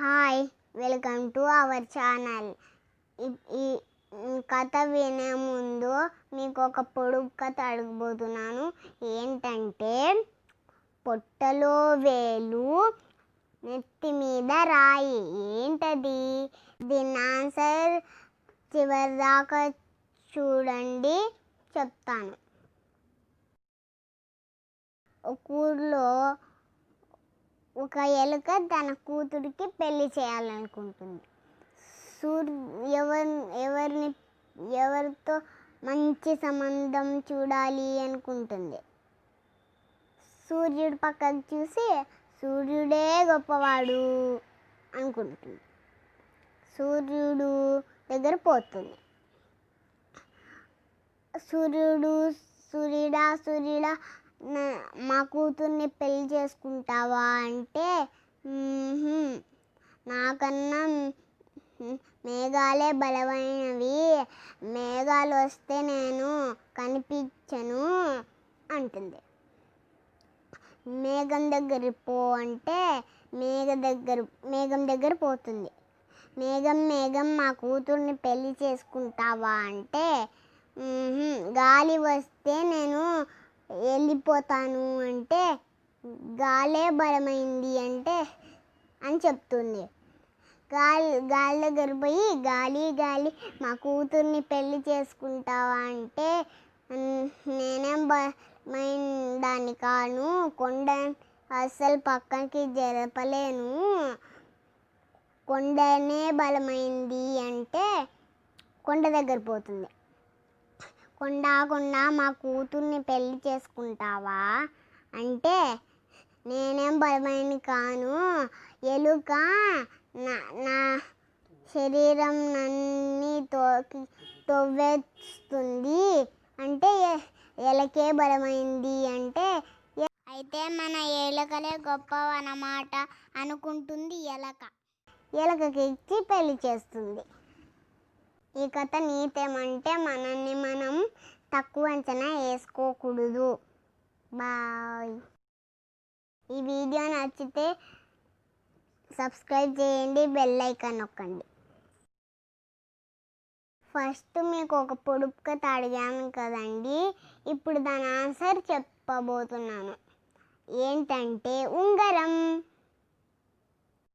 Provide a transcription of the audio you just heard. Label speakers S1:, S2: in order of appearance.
S1: Hi welcome to our channel ఈ కథ వినే ముందు మీకు ఒక పొడుగు కథ అడగబోతున్నాను. ఏంటంటే పొట్టలో వేలు నెత్తి మీద రాయి. ఏంటది? దీని ఆన్సర్ చివరిదాకా చూడండి చెప్తాను. ఒక ఊర్లో ఒక ఎలుక తన కూతురికి పెళ్ళి చేయాలనుకుంటుంది. సూర్ ఎవరి ఎవరిని ఎవరితో మంచి సంబంధం చూడాలి అనుకుంటుంది. సూర్యుడు పక్కకు చూసి సూర్యుడే గొప్పవాడు అనుకుంటుంది. సూర్యుడు దగ్గర పోతుంది. సూర్యుడు సూర్యుడా సూర్యుడా మా కూతుర్ని పెళ్ళి చేసుకుంటావా అంటే నాకన్నా మేఘాలే బలమైనవి. మేఘాలు వస్తే నేను కనిపించను అంటుంది. మేఘం దగ్గర పో అంటే మేఘ దగ్గర మేఘం దగ్గర పోతుంది. మేఘం మేఘం మా కూతుర్ని పెళ్ళి చేసుకుంటావా అంటే గాలి వస్తే నేను వెళ్ళిపోతాను అంటే గాలే బలమైంది అంటే అని చెప్తుంది. గాలి గాలి దగ్గర పోయి గాలి గాలి మా కూతుర్ని పెళ్ళి చేసుకుంటావా అంటే నేనేం బలమైన దాన్ని కాను కొండ అస్సలు పక్కకి జరపలేను. కొండనే బలమైంది అంటే కొండ దగ్గర పోతుంది. కొండాకుండా మా కూతుర్ని పెళ్ళి చేసుకుంటావా? అంటే నేనేం బలమైన కాను. ఎలుక నా నా శరీరం నన్ని తోకి తవ్వేస్తుంది. అంటే ఎలకే బలమైంది అంటే అయితే మన ఎలకలే గొప్పవన్నమాట అనుకుంటుంది ఎలక. ఎలకకి ఇచ్చి పెళ్ళి చేస్తుంది. ఈ కథ నీతేమంటే మనల్ని మనం తక్కువ అంచనా వేసుకోకూడదు. బాయ్. ఈ వీడియో నచ్చితే సబ్స్క్రైబ్ చేయండి బెల్ ఐకాన్ నొక్కండి. ఫస్ట్ మీకు ఒక పొడుపు కథ అడిగాను కదండి. ఇప్పుడు దాని ఆన్సర్ చెప్పబోతున్నాను. ఏంటంటే ఉంగరం.